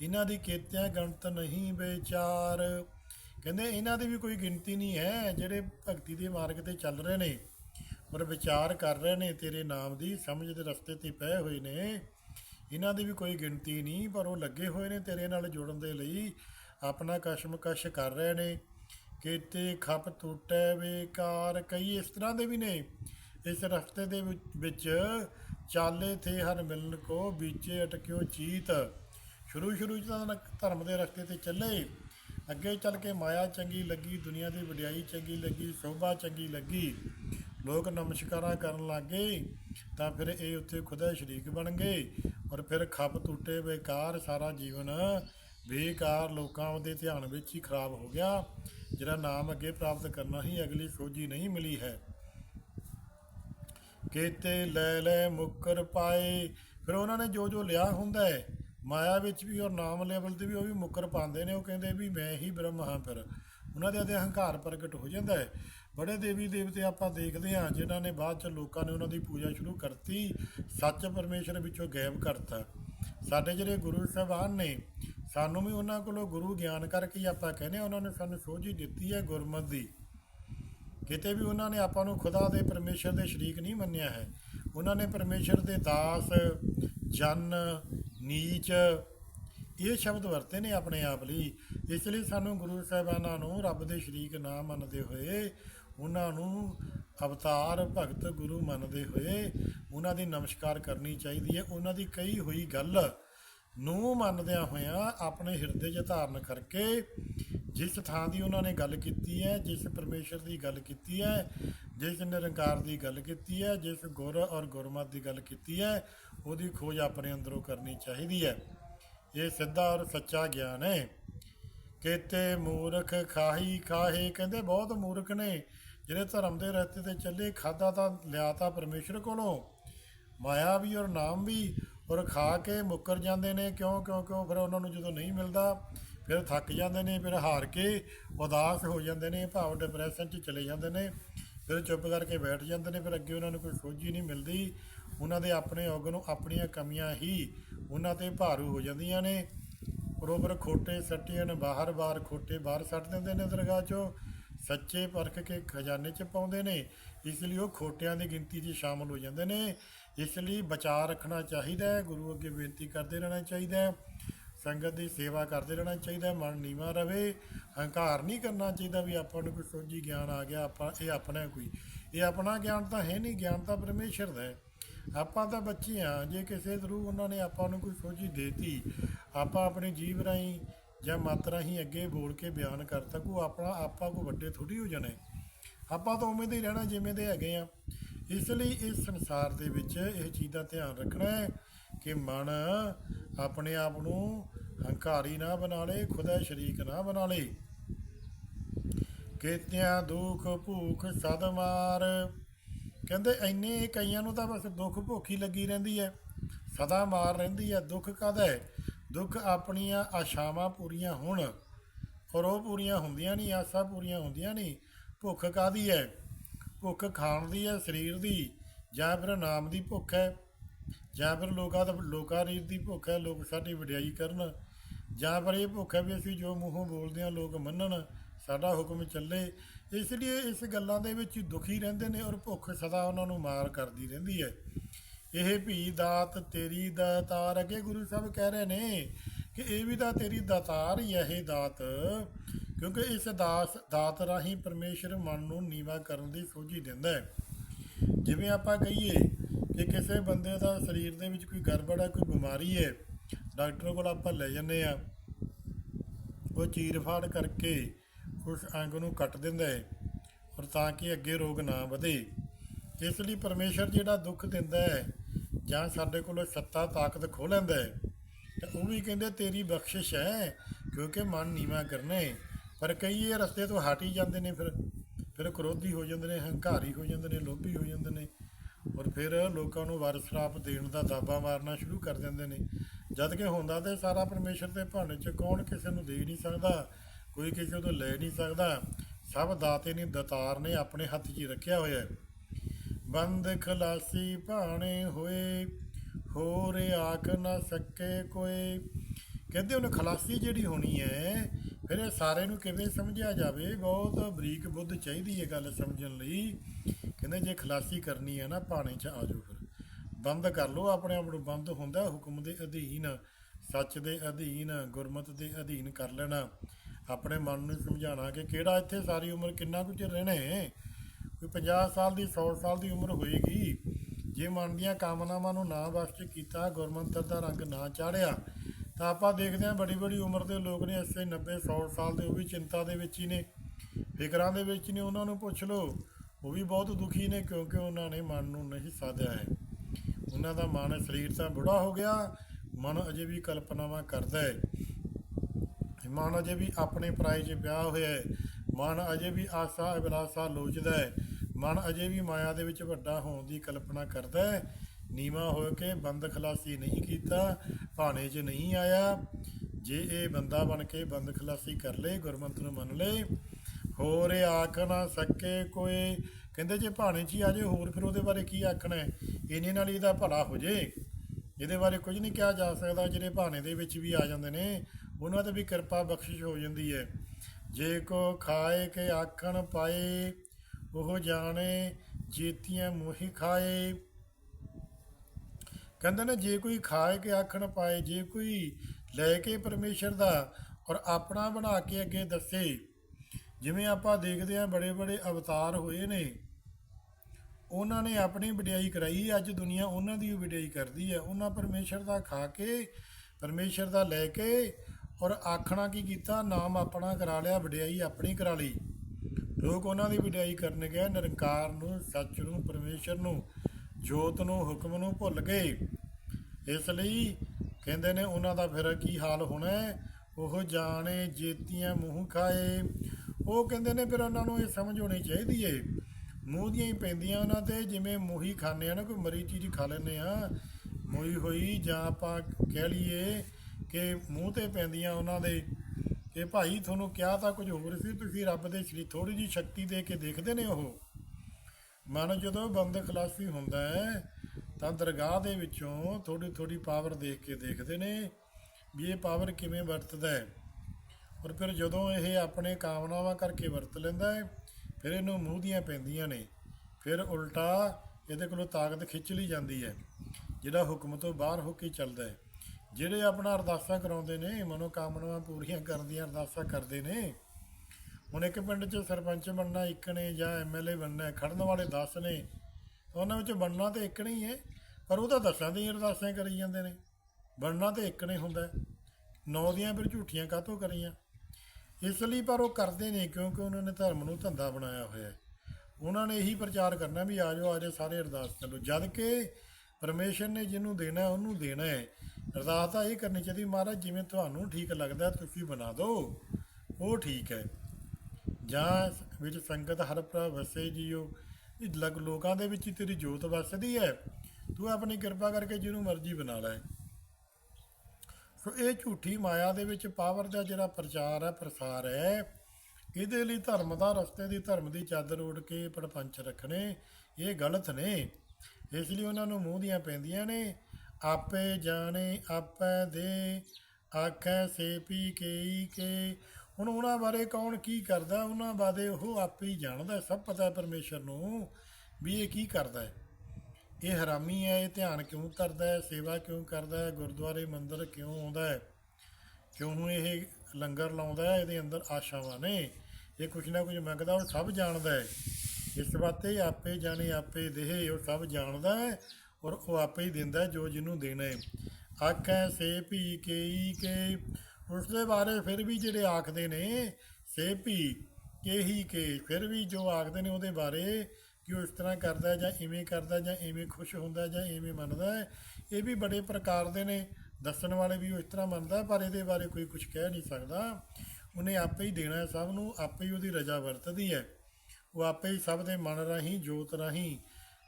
ਇਹਨਾਂ ਦੀ ਕੀਤਿਆਂ ਗਣਤ ਨਹੀਂ ਵਿਚਾਰ। ਕਹਿੰਦੇ ਇਹਨਾਂ ਦੀ ਵੀ ਕੋਈ ਗਿਣਤੀ ਨਹੀਂ ਹੈ, ਜਿਹੜੇ ਭਗਤੀ ਦੇ ਮਾਰਗ ਤੇ ਚੱਲ ਰਹੇ ਨੇ। ਪਰ ਵਿਚਾਰ ਕਰ ਰਹੇ ਨੇ, ਤੇਰੇ ਨਾਮ ਦੀ ਸਮਝ ਦੇ ਰਸਤੇ ਤੇ ਪਏ ਹੋਏ ਨੇ। ਇਹਨਾਂ ਦੀ ਵੀ ਕੋਈ ਗਿਣਤੀ ਨਹੀਂ, ਪਰ ਉਹ ਲੱਗੇ ਹੋਏ ਨੇ ਤੇਰੇ ਨਾਲ ਜੁੜਨ ਦੇ ਲਈ। ਆਪਣਾ ਕਸ਼ਮਕਸ਼ ਕਰ ਰਹੇ ਨੇ। ਕਿਤੇ ਖੱਪ ਟੁੱਟੇ ਵਿਕਾਰ ਕਈ ਇਸ ਤਰ੍ਹਾਂ ਦੇ ਵੀ ਨੇ। ਇਸ ਰਸਤੇ ਦੇ ਵਿੱਚ- ਚਾਲੇ ਥੇ ਹਰ ਮਿਲਨ ਕੋ ਵਿਚੇ ਅਟਕਿਓ ਚੀਤ। ਸ਼ੁਰੂ ਸ਼ੁਰੂ ਚ ਤਾਂ ਧਰਮ ਦੇ ਰਸਤੇ ਤੇ ਚੱਲੇ। ਅੱਗੇ ਚੱਲ ਕੇ ਮਾਇਆ ਚੰਗੀ ਲੱਗੀ, ਦੁਨੀਆ ਦੀ ਵਡਿਆਈ ਚੰਗੀ ਲੱਗੀ, ਸ਼ੋਭਾ ਚੰਗੀ ਲੱਗੀ। ਲੋਕ ਨਮਸਕਾਰਾਂ ਕਰਨ ਲੱਗੇ, ਤਾਂ ਫਿਰ ਇਹ ਉੱਥੇ ਖੁਦਾ ਸ਼ਰੀਕ ਬਣ ਗਏ। ਔਰ ਫਿਰ ਖੱਪ ਟੁੱਟੇ ਬੇਕਾਰ ਸਾਰਾ ਜੀਵਨ ਬੇਕਾਰ ਲੋਕਾਂ ਦੇ ਧਿਆਨ ਵਿੱਚ ਹੀ ਖਰਾਬ ਹੋ ਗਿਆ, ਜਿਹੜਾ ਨਾਮ ਅੱਗੇ ਪ੍ਰਾਪਤ ਕਰਨਾ ਹੀ ਅਗਲੀ ਸੋਝੀ ਨਹੀਂ ਮਿਲੀ ਹੈ। ਕੀਤੇ ਲੈ ਲੈ ਮੁੱਕਰ ਪਾਏ, ਫਿਰ ਉਹਨਾਂ ਨੇ ਜੋ ਜੋ ਲਿਆ ਹੁੰਦਾ ਹੈ, ਮਾਇਆ ਵਿੱਚ ਵੀ ਔਰ ਨਾਮ ਲੈਵਲ ਤੇ ਵੀ ਉਹ ਵੀ ਮੁੱਕਰ ਪਾਉਂਦੇ ਨੇ, ਉਹ ਕਹਿੰਦੇ ਵੀ ਮੈਂ ਹੀ ਬ੍ਰਹਮ ਹਾਂ ਫਿਰ। ਉਹਨਾਂ ਦੇ ਅੱਗੇ ਹੰਕਾਰ ਪ੍ਰਗਟ ਹੋ ਜਾਂਦਾ ਹੈ। ਬੜੇ ਦੇਵੀ ਦੇਵਤੇ ਆਪਾਂ ਦੇਖਦੇ ਹਾਂ, ਜਿਨ੍ਹਾਂ ਨੇ ਬਾਅਦ ਚ ਲੋਕਾਂ ਨੇ ਉਹਨਾਂ ਦੀ ਪੂਜਾ ਸ਼ੁਰੂ ਕਰਤੀ, ਸੱਚ ਪਰਮੇਸ਼ਰ ਵਿੱਚੋਂ ਗਾਇਬ ਕਰਤਾ। ਸਾਡੇ ਜਿਹੜੇ ਗੁਰੂ ਸਾਹਿਬਾਨ ਨੇ, ਸਾਨੂੰ ਵੀ ਉਹਨਾਂ ਕੋਲੋਂ ਗੁਰੂ ਗਿਆਨ ਕਰਕੇ ਹੀ ਆਪਾਂ ਕਹਿੰਦੇ ਹਾਂ, ਉਹਨਾਂ ਨੇ ਸਾਨੂੰ ਸੋਝੀ ਦਿੱਤੀ ਹੈ ਗੁਰਮਤ ਦੀ। ਕਿਤੇ ਵੀ ਉਹਨਾਂ ਨੇ ਆਪਾਂ ਨੂੰ ਖੁਦਾ ਦੇ ਪਰਮੇਸ਼ਰ ਦੇ ਸ਼ਰੀਕ ਨਹੀਂ ਮੰਨਿਆ ਹੈ। ਉਹਨਾਂ ਨੇ ਪਰਮੇਸ਼ਰ ਦੇ ਦਾਸ, ਜਨ, ਨੀਚ, ਇਹ ਸ਼ਬਦ ਵਰਤੇ ਨੇ ਆਪਣੇ ਆਪ ਲਈ। ਇਸ ਲਈ ਸਾਨੂੰ ਗੁਰੂ ਸਾਹਿਬਾਨਾਂ ਨੂੰ ਰੱਬ ਦੇ ਸ਼ਰੀਕ ਨਾ ਮੰਨਦੇ ਹੋਏ ਉਹਨਾਂ ਨੂੰ ਅਵਤਾਰ ਭਗਤ ਗੁਰੂ ਮੰਨਦੇ ਹੋਏ ਉਹਨਾਂ ਦੀ ਨਮਸਕਾਰ ਕਰਨੀ ਚਾਹੀਦੀ ਹੈ। ਉਹਨਾਂ ਦੀ ਕਹੀ ਹੋਈ ਗੱਲ ਨੂੰ ਮੰਨਦਿਆਂ ਹੋਇਆਂ ਆਪਣੇ ਹਿਰਦੇ 'ਚ ਧਾਰਨ ਕਰਕੇ ਜਿਸ ਥਾਂ ਦੀ ਉਹਨਾਂ ਨੇ ਗੱਲ ਕੀਤੀ ਹੈ, ਜਿਸ ਪਰਮੇਸ਼ਰ ਦੀ ਗੱਲ ਕੀਤੀ ਹੈ, ਜਿਸ ਨਿਰੰਕਾਰ ਦੀ ਗੱਲ ਕੀਤੀ ਹੈ, ਜਿਸ ਗੁਰ ਔਰ ਗੁਰਮਤ ਦੀ ਗੱਲ ਕੀਤੀ ਹੈ, ਉਹਦੀ ਖੋਜ ਆਪਣੇ ਅੰਦਰੋਂ ਕਰਨੀ ਚਾਹੀਦੀ ਹੈ। ਇਹ ਸਿੱਧਾ ਔਰ ਸੱਚਾ ਗਿਆਨ ਹੈ। ਕਿਤੇ ਮੂਰਖ ਖਾਹੀ ਖਾਹੇ, ਕਹਿੰਦੇ ਬਹੁਤ ਮੂਰਖ ਨੇ। ਜਿਹੜੇ ਧਰਮ ਦੇ ਰਸਤੇ ਤੇ ਚੱਲੇ ਖਾਦਾ ਤਾਂ ਲਿਆ ਤਾਂ ਪਰਮੇਸ਼ਰ ਕੋਲੋਂ। ਮਾਇਆ ਵੀ ਔਰ ਨਾਮ ਵੀ ਔਰ ਖਾ ਕੇ ਮੁੱਕਰ ਜਾਂਦੇ ਨੇ। ਕਿਉਂ ਕਿਉਂ ਕਿਉਂ? ਫਿਰ ਉਹਨਾਂ ਨੂੰ ਜਦੋਂ ਨਹੀਂ ਮਿਲਦਾ, ਫਿਰ ਥੱਕ ਜਾਂਦੇ ਨੇ, ਫਿਰ ਹਾਰ ਕੇ ਉਦਾਸ ਹੋ ਜਾਂਦੇ ਨੇ, ਭਾਵ ਡਿਪਰੈਸ਼ਨ 'ਚ ਚਲੇ ਜਾਂਦੇ ਨੇ। ਫਿਰ ਚੁੱਪ ਕਰਕੇ ਬੈਠ ਜਾਂਦੇ ਨੇ, ਫਿਰ ਅੱਗੇ ਉਹਨਾਂ ਨੂੰ ਕੋਈ ਸੋਝੀ ਨਹੀਂ ਮਿਲਦੀ। ਉਹਨਾਂ ਦੇ ਆਪਣੇ ਔਗ ਨੂੰ ਆਪਣੀਆਂ ਕਮੀਆਂ ਹੀ ਉਹਨਾਂ ਤੇ ਭਾਰੂ ਹੋ ਜਾਂਦੀਆਂ ਨੇ। ਬਰੋਬਰ ਖੋਟੇ ਸੱਟੀਆਂ ਨੇ, ਬਾਹਰ ਬਾਹਰ ਖੋਟੇ ਬਾਹਰ ਸੱਟ ਦਿੰਦੇ ਨੇ ਦਰਗਾਹ 'ਚੋਂ। ਸੱਚੇ ਪਰਖ ਕੇ ਖਜ਼ਾਨੇ 'ਚ ਪਾਉਂਦੇ ਨੇ, ਇਸ ਲਈ ਉਹ ਖੋਟਿਆਂ ਦੀ ਗਿਣਤੀ 'ਚ ਸ਼ਾਮਲ ਹੋ ਜਾਂਦੇ ਨੇ। ਇਸ ਲਈ ਬਚਾਅ ਰੱਖਣਾ ਚਾਹੀਦਾ ਹੈ, ਗੁਰੂ ਅੱਗੇ ਬੇਨਤੀ ਕਰਦੇ ਰਹਿਣਾ ਚਾਹੀਦਾ ਹੈ, ਸੰਗਤ ਦੀ ਸੇਵਾ ਕਰਦੇ ਰਹਿਣਾ ਚਾਹੀਦਾ ਮਨ ਨੀਵਾ ਰਵੇ। ਹੰਕਾਰ ਨਹੀਂ ਕਰਨਾ ਚਾਹੀਦਾ ਵੀ ਆਪਾਂ ਨੂੰ ਕੋਈ ਸੋਝੀ ਗਿਆਨ ਆ ਗਿਆ, ਆਪਾਂ, ਇਹ ਆਪਣਾ ਕੋਈ, ਇਹ ਆਪਣਾ ਗਿਆਨ ਤਾਂ ਹੈ ਨਹੀਂ, ਗਿਆਨ ਤਾਂ ਪਰਮੇਸ਼ਰ ਦਾ ਹੈ। ਆਪਾਂ ਤਾਂ ਬੱਚੇ ਆ, ਜੇ ਕਿਸੇ ਥਰੂ ਉਹਨਾਂ ਨੇ ਆਪਾਂ ਨੂੰ ਕੋਈ ਸੋਝੀ ਦੇਤੀ, ਆਪਾਂ ਆਪਣੇ ਜੀਵ ਰਾਹੀਂ ਜਾਂ ਮਤ ਰਾਹੀਂ ਅੱਗੇ ਬੋਲ ਕੇ ਬਿਆਨ ਕਰ ਸਕੂ, ਆਪਣਾ ਆਪਾਂ ਕੋ ਵੱਡੇ ਥੋੜੀ ਹੋ ਜਾਣੇ। ਆਪਾਂ ਤਾਂ ਉਵੇਂ ਦੇ ਹੀ ਰਹਿਣਾ ਜਿਵੇਂ ਦੇ ਹੈਗੇ ਆ। ਇਸ ਲਈ ਇਸ ਸੰਸਾਰ ਦੇ ਵਿੱਚ ਇਹ ਚੀਜ਼ ਦਾ ਧਿਆਨ ਰੱਖਣਾ ਹੈ ਕਿ ਮਨ ਆਪਣੇ ਆਪ ਨੂੰ ਹੰਕਾਰੀ ਨਾ ਬਣਾ ਲੇ, ਖੁਦਾ ਸ਼ਰੀਕ ਨਾ ਬਣਾ ਲੇ। ਕੀਤਿਆਂ ਦੁੱਖ ਭੂਖ ਸਦ ਮਾਰ। ਕਹਿੰਦੇ ਇੰਨੇ ਕਈਆਂ ਨੂੰ ਤਾਂ ਬਸ ਦੁੱਖ ਭੁੱਖ ਹੀ ਲੱਗੀ ਰਹਿੰਦੀ ਹੈ, ਸਦਾ ਮਾਰ ਰਹਿੰਦੀ ਹੈ। ਦੁੱਖ ਕਾਹਦਾ ਹੈ? ਦੁੱਖ ਆਪਣੀਆਂ ਆਸ਼ਾਵਾਂ ਪੂਰੀਆਂ ਹੋਣ। ਔਰ ਉਹ ਪੂਰੀਆਂ ਹੁੰਦੀਆਂ ਨਹੀਂ, ਆਸਾਂ ਪੂਰੀਆਂ ਹੁੰਦੀਆਂ ਨਹੀਂ। ਭੁੱਖ ਕਾਦੀ ਹੈ? ਭੁੱਖ ਖਾਣ ਦੀ ਹੈ, ਸਰੀਰ ਦੀ। ਜਾਂ ਫਿਰ ਨਾਮ ਦੀ ਭੁੱਖ ਹੈ। ਜਾਂ ਫਿਰ ਲੋਕਾਂ ਦਾ, ਲੋਕਾਂ ਰੀਤ ਦੀ ਭੁੱਖ ਹੈ, ਲੋਕ ਸਾਡੀ ਵਡਿਆਈ ਕਰਨ। ਜਾਂ ਫਿਰ ਇਹ ਭੁੱਖ ਹੈ ਵੀ ਅਸੀਂ ਜੋ ਮੂੰਹੋਂ ਬੋਲਦੇ ਹਾਂ, ਲੋਕ ਮੰਨਣ। ਸਾਡਾ ਹੁਕਮ ਚੱਲੇ। ਇਸ ਲਈ ਇਸ ਗੱਲਾਂ ਦੇ ਵਿੱਚ ਦੁਖੀ ਰਹਿੰਦੇ ਨੇ ਔਰ ਭੁੱਖ ਸਦਾ ਉਹਨਾਂ ਨੂੰ ਮਾਰ ਕਰਦੀ ਰਹਿੰਦੀ ਹੈ। ਇਹ ਵੀ ਦਾਤ ਤੇਰੀ ਦਾਤਾਰ, ਅੱਗੇ ਗੁਰੂ ਸਾਹਿਬ ਕਹਿ ਰਹੇ ਨੇ ਕਿ ਇਹ ਵੀ ਤਾਂ ਤੇਰੀ ਦਾਤਾਰ ਹੀ ਹੈ ਇਹ ਦਾਤ, ਕਿਉਂਕਿ ਇਸ ਦਾਸ, ਦਾਤ ਰਾਹੀਂ ਪਰਮੇਸ਼ਰ ਮਨ ਨੂੰ ਨੀਵਾ ਕਰਨ ਦੀ ਸੋਝੀ ਦਿੰਦਾ ਹੈ। ਜਿਵੇਂ ਆਪਾਂ ਕਹੀਏ ਕਿ ਕਿਸੇ ਬੰਦੇ ਦਾ ਸਰੀਰ ਦੇ ਵਿੱਚ ਕੋਈ ਗੜਬੜ ਹੈ, ਕੋਈ ਬਿਮਾਰੀ ਹੈ, ਡਾਕਟਰ ਕੋਲ ਆਪਾਂ ਲੈ ਜੰਨੇ ਆ ਉਹ ਚੀਰ ਫਾੜ ਕਰਕੇ ਉਸ ਅੰਗ ਨੂੰ ਕੱਟ ਦਿੰਦਾ ਹੈ ਔਰ ਤਾਂ ਕਿ ਅੱਗੇ ਰੋਗ ਨਾ ਵਧੇ। ਇਸ ਲਈ ਪਰਮੇਸ਼ਰ ਜਿਹੜਾ ਦੁੱਖ ਦਿੰਦਾ ਹੈ ਜਾਂ ਸਾਡੇ ਕੋਲੋਂ ਸੱਤਾ, ਤਾਕਤ ਖੋਹ ਲੈਂਦਾ ਹੈ ਤੇ ਉਹ ਵੀ ਕਹਿੰਦੇ, ਤੇਰੀ ਬਖਸ਼ਿਸ਼ ਹੈ ਕਿਉਂਕਿ ਮਨ ਨੀਵਾ ਕਰਨਾ ਹੈ ਪਰ ਕਈ ਇਹ ਰਸਤੇ ਤੋਂ ਹਟ ਹੀ ਜਾਂਦੇ ਨੇ ਫਿਰ। ਫਿਰ ਕ੍ਰੋਧੀ ਹੋ ਜਾਂਦੇ ਨੇ, ਹੰਕਾਰੀ ਹੋ ਜਾਂਦੇ ਨੇ, ਲੋਭੀ ਹੋ ਜਾਂਦੇ ਨੇ ਔਰ ਫਿਰ ਲੋਕਾਂ ਨੂੰ ਵਾਰ ਸ਼ਰਾਪ ਦੇਣ ਦਾ ਦਾਬਾ ਮਾਰਨਾ ਸ਼ੁਰੂ ਕਰ ਦਿੰਦੇ ਨੇ। ਜਦ ਕਿ ਹੁੰਦਾ ਤੇ ਸਾਰਾ ਪਰਮੇਸ਼ਰ ਦੇ ਭਾਣੇ 'ਚ ਕੌਣ ਕਿਸੇ ਨੂੰ ਦੇ ਨਹੀਂ ਸਕਦਾ। ਕੋਈ ਕਿਸੇ ਤੋਂ ਲੈ ਨਹੀਂ ਸਕਦਾ। ਸਭ ਦਾਤੇ ਨੇ ਦਤਾਰ ਨੇ ਆਪਣੇ ਹੱਥ 'ਚ ਰੱਖਿਆ ਹੋਇਆ ਹੈ। ਬੰਦ ਖਲਾਸੀ ਭਾਣੇ ਹੋਏ, ਹੋਰ ਆਖ ਨਾ ਸਕੇ ਕੋਈ। ਕਹਿੰਦੇ ਉਹਨੇ ਖਲਾਸੀ ਜਿਹੜੀ ਹੋਣੀ ਹੈ, ਫਿਰ ਇਹ ਸਾਰੇ ਨੂੰ ਕਿਵੇਂ ਸਮਝਿਆ ਜਾਵੇ? ਬਹੁਤ ਬਰੀਕ ਬੁੱਧ ਚਾਹੀਦੀ ਹੈ ਗੱਲ ਸਮਝਣ ਲਈ। ਕਹਿੰਦੇ ਜੇ ਖਲਾਸੀ ਕਰਨੀ ਹੈ ਨਾ, ਭਾਣੇ 'ਚ ਆ ਜਾਓ ਫਿਰ। ਬੰਦ ਕਰ ਲਓ, ਆਪਣੇ ਆਪ ਨੂੰ ਬੰਦ ਹੁੰਦਾ ਹੁਕਮ ਦੇ ਅਧੀਨ, ਸੱਚ ਦੇ ਅਧੀਨ, ਗੁਰਮਤ ਦੇ ਅਧੀਨ ਕਰ ਲੈਣਾ। ਆਪਣੇ ਮਨ ਨੂੰ ਸਮਝਾਉਣਾ ਕਿ ਕਿਹੜਾ ਇੱਥੇ ਸਾਰੀ ਉਮਰ ਕਿੰਨਾ ਕੁ ਚਿਰ ਰਹਿਣਾ ਹੈ? ਕੋਈ 50 ਸਾਲ ਦੀ 100 ਸਾਲ ਦੀ ਉਮਰ ਹੋਏਗੀ। ਜੇ ਮਨ ਦੀਆਂ ਕਾਮਨਾਵਾਂ ਨੂੰ ਨਾ ਵਸ ਚ ਕੀਤਾ, ਗੁਰਮੰਤਰ ਦਾ ਰੰਗ ਨਾ ਚਾੜਿਆ, ਤਾਂ ਆਪਾਂ ਦੇਖਦੇ ਹਾਂ ਬੜੀ ਬੜੀ ਉਮਰ ਦੇ ਲੋਕ ਨੇ 80 90 100 ਸਾਲ ਦੇ, ਉਹ ਵੀ ਚਿੰਤਾ ਦੇ ਵਿੱਚ ਹੀ ਨੇ। ਫਿਕਰਾਂ ਦੇ ਵਿੱਚ ਨੇ, ਉਹਨਾਂ ਨੂੰ ਪੁੱਛ ਲਓ। ਉਹ ਵੀ ਬਹੁਤ ਦੁਖੀ ਨੇ, ਕਿਉਂਕਿ ਉਹਨਾਂ ਨੇ ਮਨ ਨੂੰ ਨਹੀਂ ਸਾਧਿਆ ਹੈ। ਉਹਨਾਂ ਦਾ ਮਨ, ਸਰੀਰ ਤਾਂ ਬੁੜਾ ਹੋ ਗਿਆ। ਮਨ ਅਜੇ ਵੀ ਕਲਪਨਾਵਾਂ ਕਰਦਾ ਹੈ। ਮਨ ਅਜੇ ਵੀ ਆਪਣੇ ਪਰਾਏ 'ਚ ਪਿਆ ਹੋਇਆ ਹੈ। ਮਨ ਅਜੇ ਵੀ ਆਸਾ ਅਭਿਲਾਸ਼ਾ ਲੋਚਦਾ ਹੈ। ਮਨ ਅਜੇ ਵੀ ਮਾਇਆ ਦੇ ਵਿੱਚ ਵੱਡਾ ਹੋਣ ਦੀ ਕਲਪਨਾ ਕਰਦਾ ਹੈ। ਨੀਵਾ ਹੋ ਕੇ ਬੰਦ ਖਲਾਸੀ ਨਹੀਂ ਕੀਤਾ, ਭਾਣੇ 'ਚ ਨਹੀਂ ਆਇਆ। ਜੇ ਇਹ ਬੰਦਾ ਬਣ ਕੇ ਬੰਦ ਖਲਾਸੀ ਕਰ ਲੇ, ਗੁਰਮੰਤ ਨੂੰ ਮੰਨ ਲੇ, ਹੋਰ ਇਹ ਆਖ ਨਾ ਸਕੇ ਕੋਈ। ਕਹਿੰਦੇ ਜੇ ਭਾਣੇ 'ਚ ਹੀ ਆ ਜੇ, ਹੋਰ ਫਿਰ ਉਹਦੇ ਬਾਰੇ ਕੀ ਆਖਣਾ ਹੈ? ਇਹਨੇ ਨਾਲ ਇਹਦਾ ਭਲਾ ਹੋ ਜੇ। ਇਹਦੇ ਬਾਰੇ ਕੁਝ ਨਹੀਂ ਕਿਹਾ ਜਾ ਸਕਦਾ, ਜਿਹੜੇ ਭਾਣੇ ਦੇ ਵਿੱਚ ਵੀ ਆ ਜਾਂਦੇ ਨੇ। ਉਹਨਾਂ ਤੇ ਵੀ ਕਿਰਪਾ ਬਖਸ਼ਿਸ਼ ਹੋ ਜਾਂਦੀ ਹੈ। ਜੇ ਕੋ ਖਾਏ ਕੇ ਆਖਣ ਪਾਏ, ਉਹ ਜਾਣੇ ਜੀਤੀਆਂ ਮੋਹੀ ਖਾਏ। ਕਹਿੰਦੇ ਨੇ, ਜੇ ਕੋਈ ਖਾਏ ਕੇ ਆਖਣ ਪਾਏ, ਜੇ ਕੋਈ ਲੈ ਕੇ ਪਰਮੇਸ਼ਰ ਦਾ ਔਰ ਆਪਣਾ ਬਣਾ ਕੇ ਅੱਗੇ ਦੱਸੇ। ਜਿਵੇਂ ਆਪਾਂ ਦੇਖਦੇ ਆ ਬੜੇ ਬੜੇ ਅਵਤਾਰ ਹੋਏ ਨੇ। ਉਹਨਾਂ ਨੇ ਆਪਣੀ ਵਡਿਆਈ ਕਰਾਈ, ਅੱਜ ਦੁਨੀਆ ਉਹਨਾਂ ਦੀ ਵਡਿਆਈ ਕਰਦੀ ਹੈ। ਉਹਨਾਂ ਪਰਮੇਸ਼ਰ ਦਾ ਖਾ ਕੇ, ਪਰਮੇਸ਼ਰ ਦਾ ਲੈ ਕੇ ਔਰ ਆਖਣਾ ਕੀ ਕੀਤਾ? ਨਾਮ ਆਪਣਾ ਕਰਾ ਲਿਆ, ਵਡਿਆਈ ਆਪਣੀ ਕਰਾ ਲਈ। ਲੋਕ ਉਹਨਾਂ ਦੀ ਵਡਿਆਈ ਕਰਨ ਗਏ, ਨਿਰੰਕਾਰ ਨੂੰ, ਸੱਚ ਨੂੰ, ਪਰਮੇਸ਼ਰ ਨੂੰ, ਜੋਤ ਨੂੰ, ਹੁਕਮ ਨੂੰ ਭੁੱਲ ਗਏ। ਇਸ ਲਈ ਕਹਿੰਦੇ ਨੇ ਉਹਨਾਂ ਦਾ ਫਿਰ ਕੀ ਹਾਲ ਹੋਣਾ ਉਹ ਜਾਣੇ, ਜੇਤੀਆਂ, ਮੂੰਹ ਖਾਏ। ਉਹ ਕਹਿੰਦੇ ਨੇ ਫਿਰ ਉਹਨਾਂ ਨੂੰ ਇਹ ਸਮਝ ਹੋਣੀ ਚਾਹੀਦੀ ਏ। ਮੂੰਹ ਦੀਆਂ ਹੀ ਪੈਂਦੀਆਂ ਉਹਨਾਂ ਤੇ, ਜਿਵੇਂ ਮੂੰਹੀ ਖਾਂਦੇ ਆ ਨਾ, ਕੋਈ ਮਰੀ ਚੀਜ਼ ਖਾ ਲੈਂਦੇ ਆ। ਮੂੰਹੀ ਹੋਈ ਜਾਂ ਆਪਾਂ ਕਹਿ ਲਈਏ ਕਿ ਮੂੰਹ ਤੇ ਪੈਂਦੀਆਂ ਉਹਨਾਂ ਦੇ ਕਿ ਭਾਈ ਤੁਹਾਨੂੰ ਕਿਹਾ ਤਾਂ ਕੁਝ ਹੋਰ ਸੀ, ਤੁਸੀਂ ਰੱਬ ਦੇ ਸ੍ਰੀ ਥੋੜੀ ਜੀ ਸ਼ਕਤੀ ਦੇ ਕੇ ਦੇਖਦੇ ਨੇ ਉਹ। ਮਨ ਜਦੋਂ ਬੰਦ ਖਲਾਸੀ ਹੁੰਦਾ ਹੈ, ਤਾਂ ਦਰਗਾਹ ਦੇ ਵਿੱਚੋਂ ਥੋੜੀ ਥੋੜੀ ਪਾਵਰ ਦੇਖ ਕੇ ਦੇਖਦੇ ਨੇ ਵੀ ਇਹ ਪਾਵਰ ਕਿਵੇਂ ਵਰਤਦਾ ਹੈ। ਔਰ ਫਿਰ ਜਦੋਂ ਇਹ ਆਪਣੇ ਕਾਮਨਾਵਾਂ ਕਰਕੇ ਵਰਤ ਲੈਂਦਾ ਹੈ, ਫਿਰ ਇਹਨੂੰ ਮੂੰਹ ਦੀਆਂ ਪੈਂਦੀਆਂ ਨੇ। ਫਿਰ ਉਲਟਾ ਇਹਦੇ ਕੋਲੋਂ ਤਾਕਤ ਖਿੱਚ ਲਈ ਜਾਂਦੀ ਹੈ, ਜਿਹੜਾ ਹੁਕਮ ਤੋਂ ਬਾਹਰ ਹੋ ਕੇ ਚੱਲਦਾ ਹੈ। ਜਿਹੜੇ ਆਪਣਾ ਅਰਦਾਸਾਂ ਕਰਾਉਂਦੇ ਨੇ ਮਨੋਕਾਮਨਾਵਾਂ ਪੂਰੀਆਂ ਕਰਨ ਦੀਆਂ ਅਰਦਾਸਾਂ ਕਰਦੇ ਨੇ ਹੁਣ ਇੱਕ ਪਿੰਡ 'ਚ ਸਰਪੰਚ ਬਣਨਾ ਇੱਕ ਨੇ ਜਾਂ ਐਮਐਲਏ ਬਣਨਾ ਹੈ, ਖੜਨ ਵਾਲੇ 10 ਨੇ ਉਹਨਾਂ ਵਿੱਚ ਬਣਨਾ ਤੇ ਇੱਕ ਨਹੀਂ ਹੈ ਪਰ ਉਹ ਤਾਂ ਦਸਾਂ ਦੀਆਂ ਅਰਦਾਸਾਂ ਕਰੀ ਜਾਂਦੇ ਨੇ। ਬਣਨਾ ਤੇ ਇੱਕ ਨੇ ਹੁੰਦਾ ਨੌ ਦੀਆਂ ਫਿਰ ਝੂਠੀਆਂ ਕਾਹਤੋਂ ਕਰੀਆਂ? ਇਸ ਲਈ ਪਰ ਉਹ ਕਰਦੇ ਨੇ ਕਿਉਂਕਿ ਉਹਨਾਂ ਨੇ ਧਰਮ ਨੂੰ ਧੰਦਾ ਬਣਾਇਆ ਹੋਇਆ ਹੈ। ਉਹਨਾਂ ਨੇ ਇਹੀ ਪ੍ਰਚਾਰ ਕਰਨਾ ਵੀ ਆ ਜਾਓ ਆ ਜਾਓ ਸਾਰੇ ਅਰਦਾਸ ਕਰੋ ਜਦ ਕਿ ਪਰਮੇਸ਼ਰ ਨੇ ਜਿਹਨੂੰ ਦੇਣਾ ਉਹਨੂੰ ਦੇਣਾ ਹੈ। ਅਰਦਾਸ ਤਾਂ ਇਹ ਕਰਨੀ ਚਾਹੀਦੀ, ਮਹਾਰਾਜ, ਜਿਵੇਂ ਤੁਹਾਨੂੰ ਠੀਕ ਲੱਗਦਾ, ਤੁਸੀਂ ਬਣਾ ਦਿਓ ਉਹ ਠੀਕ ਹੈ। ਜਾਂ ਵਿੱਚ ਸੰਗਤ ਹਰ ਪ੍ਰਭ ਵਸੇ ਜੀਓ। ਇਹ ਲਗ ਲੋਕਾਂ ਦੇ ਵਿੱਚ ਤੇਰੀ ਜੋਤ ਵਸਦੀ ਹੈ। ਤੂੰ ਆਪਣੀ ਕਿਰਪਾ ਕਰਕੇ ਜਿਹਨੂੰ ਮਰਜ਼ੀ ਬਣਾ ਲੈ। ਸੋ ਇਹ ਝੂਠੀ ਮਾਇਆ ਦੇ ਵਿੱਚ ਪਾਵਰ ਦਾ ਜਿਹੜਾ ਪ੍ਰਚਾਰ ਹੈ, ਪ੍ਰਸਾਰ ਹੈ, ਇਹਦੇ ਲਈ ਧਰਮ ਦਾ ਰਸਤੇ ਦੀ ਧਰਮ ਦੀ ਚਾਦਰ ਉੜ ਕੇ ਪੜਪੰਚ ਰੱਖਣੇ, ਇਹ ਗਲਤ ਨੇ। ਇਸ ਲਈ ਉਹਨਾਂ ਨੂੰ ਮੂੰਹ ਦੀਆਂ ਪੈਂਦੀਆਂ ਨੇ। ਆਪੇ ਜਾਣੇ, ਆਪੇ ਦੇ। ਆਖੈ ਸੇ ਪੀ ਕੇਈ ਕੇ। ਹੁਣ ਉਹਨਾਂ ਬਾਰੇ ਕੌਣ ਕੀ ਕਰਦਾ? ਉਹਨਾਂ ਬਾਰੇ ਉਹ ਆਪੇ ਹੀ ਜਾਣਦਾ, ਸਭ ਪਤਾ ਹੈ ਪਰਮੇਸ਼ਰ ਨੂੰ ਵੀ ਇਹ ਕੀ ਕਰਦਾ ਹੈ। ਇਹ ਹਰਾਮੀ ਹੈ, ਇਹ ਧਿਆਨ ਕਿਉਂ ਕਰਦਾ ਹੈ? ਸੇਵਾ ਕਿਉਂ ਕਰਦਾ ਹੈ? ਗੁਰਦੁਆਰੇ ਮੰਦਰ ਕਿਉਂ ਆਉਂਦਾ ਹੈ? ਕਿਉਂ ਇਹ ਲੰਗਰ ਲਾਉਂਦਾ ਹੈ? ਇਹਦੇ ਅੰਦਰ ਆਸ਼ਾਵਾਂ ਨੇ। ਇਹ ਕੁਛ ਨਾ ਕੁਝ ਮੰਗਦਾ, ਉਹ ਸਭ ਜਾਣਦਾ ਹੈ। ਇਸ ਬਾਤੇ ਆਪੇ ਜਾਣੇ, ਆਪੇ ਦੇਹ, ਉਹ ਸਭ ਜਾਣਦਾ ਹੈ ਔਰ ਉਹ ਆਪੇ ਹੀ ਦਿੰਦਾ ਜੋ ਜਿਹਨੂੰ ਦੇਣਾ ਹੈ। ਆਖੈ, ਸੇ ਭੀ ਕੇਈ ਕੇ। ਉਸ ਦੇ ਬਾਰੇ ਫਿਰ ਵੀ ਜਿਹੜੇ ਆਖਦੇ ਨੇ, ਸੇ ਭੀ ਕੇਹੀ ਕੇ। ਫਿਰ ਵੀ ਜੋ ਆਖਦੇ ਨੇ ਉਹਦੇ ਬਾਰੇ ਕਿ ਉਹ ਇਸ ਤਰ੍ਹਾਂ ਕਰਦਾ ਜਾਂ ਇਵੇਂ ਕਰਦਾ ਜਾਂ ਇਵੇਂ ਖੁਸ਼ ਹੁੰਦਾ ਜਾਂ ਇਵੇਂ ਮੰਨਦਾ ਹੈ, ਇਹ ਵੀ ਬੜੇ ਪ੍ਰਕਾਰ ਦੇ ਨੇ। ਦੱਸਣ ਵਾਲੇ ਵੀ ਉਹ ਇਸ ਤਰ੍ਹਾਂ ਮੰਨਦਾ ਪਰ ਇਹਦੇ ਬਾਰੇ ਕੋਈ ਕੁਝ ਕਹਿ ਨਹੀਂ ਸਕਦਾ। ਉਹਨੇ ਆਪੇ ਹੀ ਦੇਣਾ ਸਭ ਨੂੰ, ਆਪੇ ਹੀ ਉਹਦੀ ਰਜਾ ਵਰਤਦੀ ਹੈ। ਉਹ ਆਪੇ ਹੀ ਸਭ ਦੇ ਮਨ ਰਾਹੀਂ, ਜੋਤ ਰਾਹੀਂ।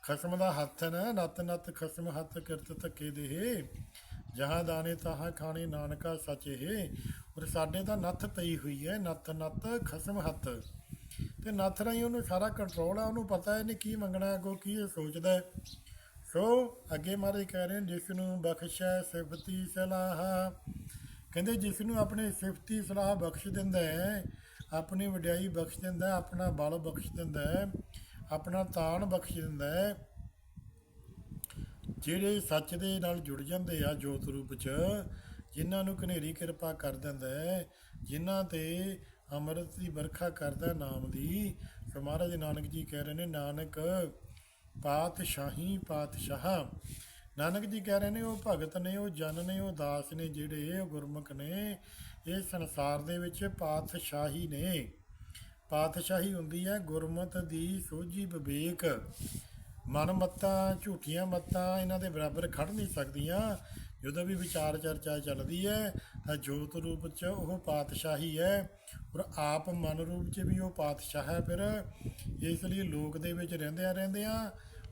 ਖਸਮ ਦਾ ਹੱਥ ਨਾ, ਨਤ ਨਤ ਖਸਮ ਹੱਥ ਕਿਰਤ ਧੱਕੇ ਦੇ ਜਹਾਂ ਦਾਣੇ ਤਾਹਾਂ ਖਾਣੇ, ਨਾਨਕਾ ਸੱਚ ਇਹ। ਔਰ ਸਾਡੇ ਤਾਂ ਨੱਥ ਪਈ ਹੋਈ ਹੈ ਨੱਥ ਨੱਤ ਖਸਮ ਹੱਥ। ਤੇ ਨੱਥ ਰਾਹੀਂ ਉਹਨੂੰ ਸਾਰਾ ਕੰਟਰੋਲ ਆ, ਉਹਨੂੰ ਪਤਾ ਇਹਨੇ ਕੀ ਮੰਗਣਾ ਹੈ, ਅੱਗੋਂ ਕੀ ਇਹ ਸੋਚਦਾ ਹੈ। ਸੋ ਅੱਗੇ ਮਾਰੇ ਕਹਿ ਰਹੇ ਜਿਸ ਨੂੰ ਬਖਸ਼ੈ ਸਿਫਤੀ ਸਲਾਹ। ਕਹਿੰਦੇ ਜਿਸ ਨੂੰ ਆਪਣੇ ਸਿਫਤੀ ਸਲਾਹ ਬਖਸ਼ ਦਿੰਦਾ ਹੈ ਆਪਣੀ ਵਡਿਆਈ ਬਖਸ਼ ਦਿੰਦਾ ਆਪਣਾ ਬਲ ਬਖਸ਼ ਦਿੰਦਾ ਆਪਣਾ ਤਾਣ ਬਖਸ਼ ਦਿੰਦਾ ਜਿਹੜੇ ਸੱਚ ਦੇ ਨਾਲ ਜੁੜ ਜਾਂਦੇ ਆ ਜੋਤ ਰੂਪ ਚ, ਜਿਨ੍ਹਾਂ ਨੂੰ ਘਨੇਰੀ ਕਿਰਪਾ ਕਰ ਦਿੰਦਾ ਹੈ, ਜਿਨ੍ਹਾਂ ਤੇ ਅੰਮ੍ਰਿਤ ਦੀ ਵਰਖਾ ਕਰਦਾ ਨਾਮ ਦੀ ਸੋ ਮਹਾਰਾਜ ਨਾਨਕ ਜੀ ਕਹਿ ਰਹੇ ਨੇ, ਨਾਨਕ ਪਾਤਸ਼ਾਹੀ ਪਾਤਸ਼ਾਹ। ਨਾਨਕ ਜੀ ਕਹਿ ਰਹੇ ਨੇ, ਉਹ ਭਗਤ ਨੇ, ਉਹ ਜਨ ਨੇ, ਉਹ ਦਾਸ ਨੇ, ਜਿਹੜੇ ਉਹ ਗੁਰਮੁਖ ਨੇ ਇਹ ਸੰਸਾਰ ਦੇ ਵਿੱਚ ਪਾਤਸ਼ਾਹੀ ਨੇ। ਪਾਤਸ਼ਾਹੀ ਹੁੰਦੀ ਹੈ ਗੁਰਮਤ ਦੀ ਸੋਝੀ ਵਿਵੇਕ। ਮਨ ਮੱਤਾਂ, ਝੂਠੀਆਂ ਮੱਤਾਂ ਇਹਨਾਂ ਦੇ ਬਰਾਬਰ ਖੜ ਨਹੀਂ ਸਕਦੀਆਂ। ਜਦੋਂ ਵੀ ਵਿਚਾਰ ਚਰਚਾ ਚੱਲਦੀ ਹੈ, ਤਾਂ ਜੋਤ ਰੂਪ 'ਚ ਉਹ ਪਾਤਸ਼ਾਹੀ ਹੈ ਔਰ ਆਪ ਮਨ ਰੂਪ 'ਚ ਵੀ ਉਹ ਪਾਤਸ਼ਾਹ ਹੈ ਫਿਰ। ਇਸ ਲਈ ਲੋਕ ਦੇ ਵਿੱਚ ਰਹਿੰਦਿਆਂ ਰਹਿੰਦਿਆਂ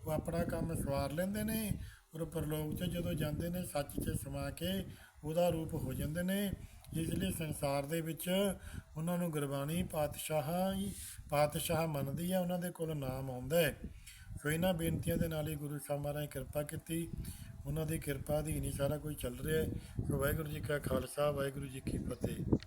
ਉਹ ਆਪਣਾ ਕੰਮ ਸਵਾਰ ਲੈਂਦੇ ਨੇ ਔਰ ਪਰਲੋਕ 'ਚ ਜਦੋਂ ਜਾਂਦੇ ਨੇ, ਸੱਚ 'ਚ ਸਮਾ ਕੇ ਉਹਦਾ ਰੂਪ ਹੋ ਜਾਂਦੇ ਨੇ। ਇਸ ਲਈ ਸੰਸਾਰ ਦੇ ਵਿੱਚ ਉਹਨਾਂ ਨੂੰ ਗੁਰਬਾਣੀ ਪਾਤਸ਼ਾਹ ਹੀ ਪਾਤਸ਼ਾਹ ਮੰਨਦੀ ਹੈ ਉਹਨਾਂ ਦੇ ਕੋਲ ਨਾਮ ਆਉਂਦਾ ਹੈ। ਸੋ ਇਹਨਾਂ ਬੇਨਤੀਆਂ ਦੇ ਨਾਲ ਹੀ ਗੁਰੂ ਸਾਹਿਬ ਮਹਾਰਾਜ ਕਿਰਪਾ ਕੀਤੀ। ਉਹਨਾਂ ਦੀ ਕਿਰਪਾ ਅਧੀਨ ਹੀ ਸਾਰਾ ਕੁਝ ਚੱਲ ਰਿਹਾ ਹੈ। ਸੋ ਵਾਹਿਗੁਰੂ ਜੀ ਕਾ ਖਾਲਸਾ, ਵਾਹਿਗੁਰੂ ਜੀ ਕੀ ਫਤਿਹ।